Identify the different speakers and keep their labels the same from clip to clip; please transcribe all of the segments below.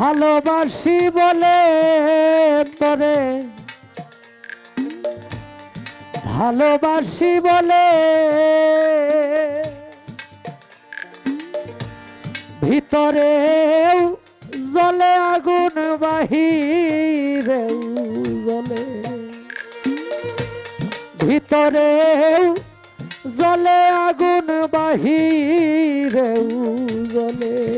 Speaker 1: ভালোবাসি বলে তরে। ভালোবাসি বলে ভিতরেও জলে আগুন, বাহিরেও জলে ভিতরেও জলে আগুন, বাহিরেও জলে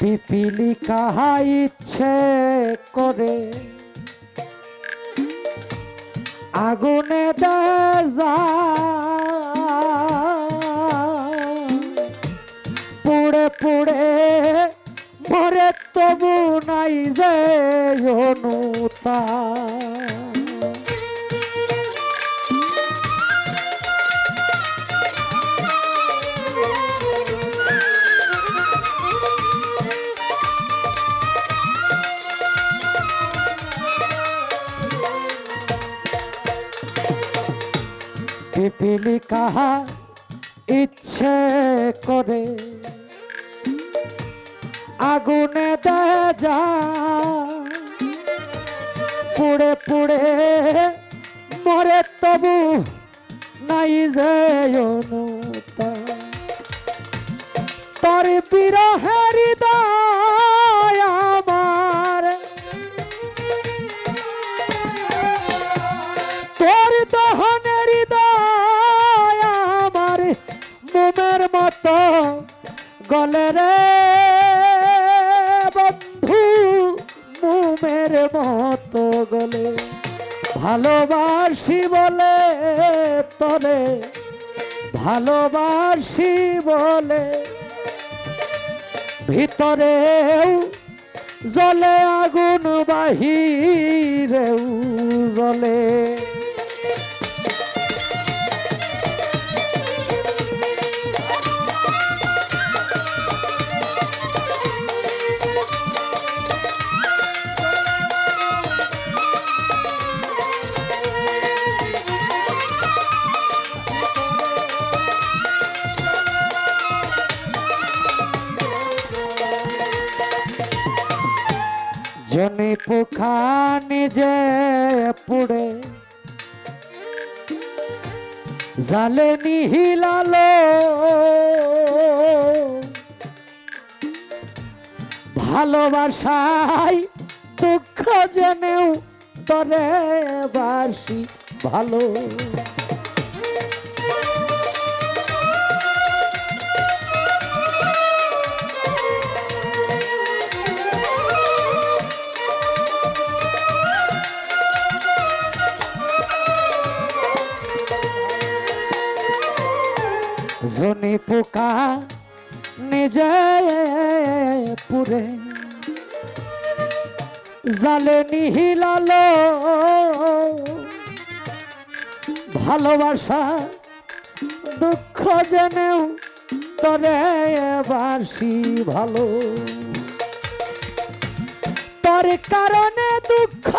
Speaker 1: পিপিলি কাহা ইচ্ছে করে। আগুনে পুড়ে পুড়ে মরে তবু নাই যে অনুতা পিপিলি কাহা ইচ্ছে করে। আগুনে দেয় যা পুড়ে পুড়ে মরে তবু নাই যে তোর বিরহের গলে রে বন্ধু, মোমের মতো গলে। ভালোবাসি বলে তরে, ভালোবাসি বলে। ভিতরেও জলে আগুন বাহিরেও জলে। জনি পোখা নিজে পুড়ে জালে নিহিলালো। ভালোবাসাই দুঃখ জেনেও তরে বাসি ভালো। জনি পোকা নিজে পুরে। জালে নিহিলালো। ভালোবাসা, দুঃখ জেনেও তরে বাসি ভালো। তোর কারণে দুঃখ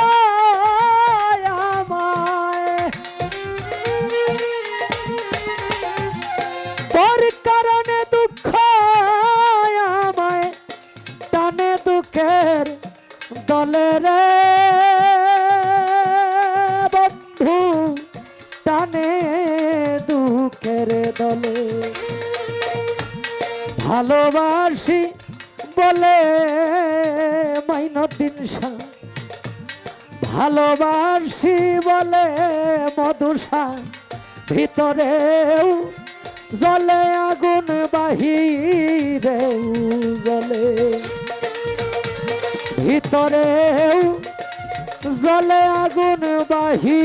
Speaker 1: টানে দুঃখের দলে। ভালোবাসি বলে মাইনদিন শাহ। ভালোবাসি বলে মধুসা ভিতরেও জলে আগুন বাহিরেও জলে। ভিতরেও জলে আগুন বাহিরেও